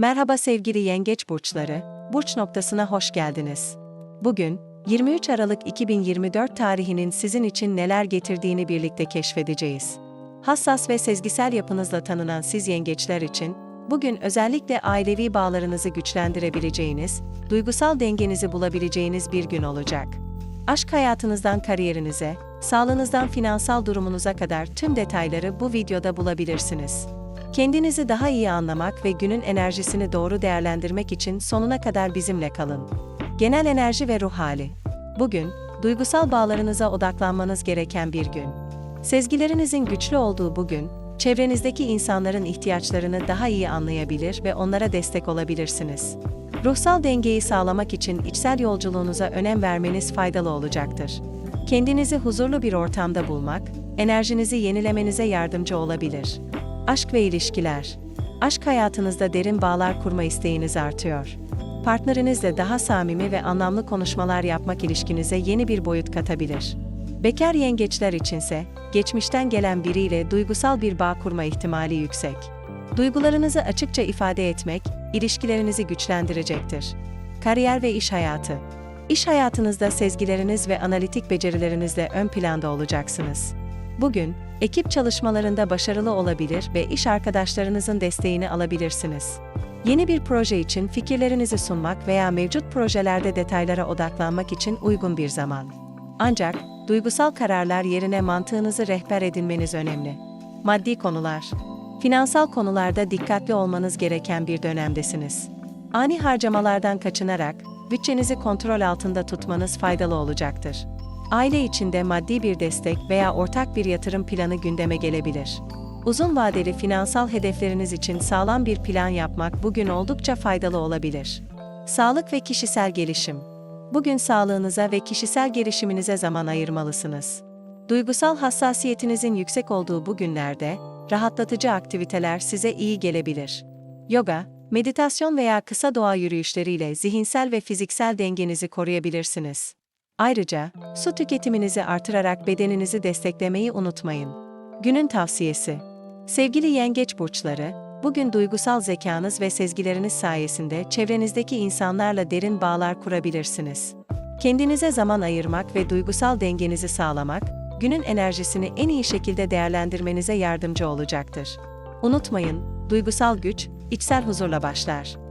Merhaba sevgili yengeç burçları, burç noktasına hoş geldiniz. Bugün, 23 Aralık 2024 tarihinin sizin için neler getirdiğini birlikte keşfedeceğiz. Hassas ve sezgisel yapınızla tanınan siz yengeçler için, bugün özellikle ailevi bağlarınızı güçlendirebileceğiniz, duygusal dengenizi bulabileceğiniz bir gün olacak. Aşk hayatınızdan kariyerinize, sağlığınızdan finansal durumunuza kadar tüm detayları bu videoda bulabilirsiniz. Kendinizi daha iyi anlamak ve günün enerjisini doğru değerlendirmek için sonuna kadar bizimle kalın. Genel enerji ve ruh hali. Bugün, duygusal bağlarınıza odaklanmanız gereken bir gün. Sezgilerinizin güçlü olduğu bugün, çevrenizdeki insanların ihtiyaçlarını daha iyi anlayabilir ve onlara destek olabilirsiniz. Ruhsal dengeyi sağlamak için içsel yolculuğunuza önem vermeniz faydalı olacaktır. Kendinizi huzurlu bir ortamda bulmak, enerjinizi yenilemenize yardımcı olabilir. Aşk ve ilişkiler. Aşk hayatınızda derin bağlar kurma isteğiniz artıyor. Partnerinizle daha samimi ve anlamlı konuşmalar yapmak ilişkinize yeni bir boyut katabilir. Bekar yengeçler içinse, geçmişten gelen biriyle duygusal bir bağ kurma ihtimali yüksek. Duygularınızı açıkça ifade etmek, ilişkilerinizi güçlendirecektir. Kariyer ve iş hayatı. İş hayatınızda sezgileriniz ve analitik becerilerinizle ön planda olacaksınız. Bugün, ekip çalışmalarında başarılı olabilir ve iş arkadaşlarınızın desteğini alabilirsiniz. Yeni bir proje için fikirlerinizi sunmak veya mevcut projelerde detaylara odaklanmak için uygun bir zaman. Ancak, duygusal kararlar yerine mantığınızı rehber edinmeniz önemli. Maddi konular. Finansal konularda dikkatli olmanız gereken bir dönemdesiniz. Ani harcamalardan kaçınarak, bütçenizi kontrol altında tutmanız faydalı olacaktır. Aile içinde maddi bir destek veya ortak bir yatırım planı gündeme gelebilir. Uzun vadeli finansal hedefleriniz için sağlam bir plan yapmak bugün oldukça faydalı olabilir. Sağlık ve kişisel gelişim. Bugün sağlığınıza ve kişisel gelişiminize zaman ayırmalısınız. Duygusal hassasiyetinizin yüksek olduğu bu günlerde, rahatlatıcı aktiviteler size iyi gelebilir. Yoga, meditasyon veya kısa doğa yürüyüşleriyle zihinsel ve fiziksel dengenizi koruyabilirsiniz. Ayrıca, su tüketiminizi artırarak bedeninizi desteklemeyi unutmayın. Günün tavsiyesi. Sevgili yengeç burçları, bugün duygusal zekanız ve sezgileriniz sayesinde çevrenizdeki insanlarla derin bağlar kurabilirsiniz. Kendinize zaman ayırmak ve duygusal dengenizi sağlamak, günün enerjisini en iyi şekilde değerlendirmenize yardımcı olacaktır. Unutmayın, duygusal güç, içsel huzurla başlar.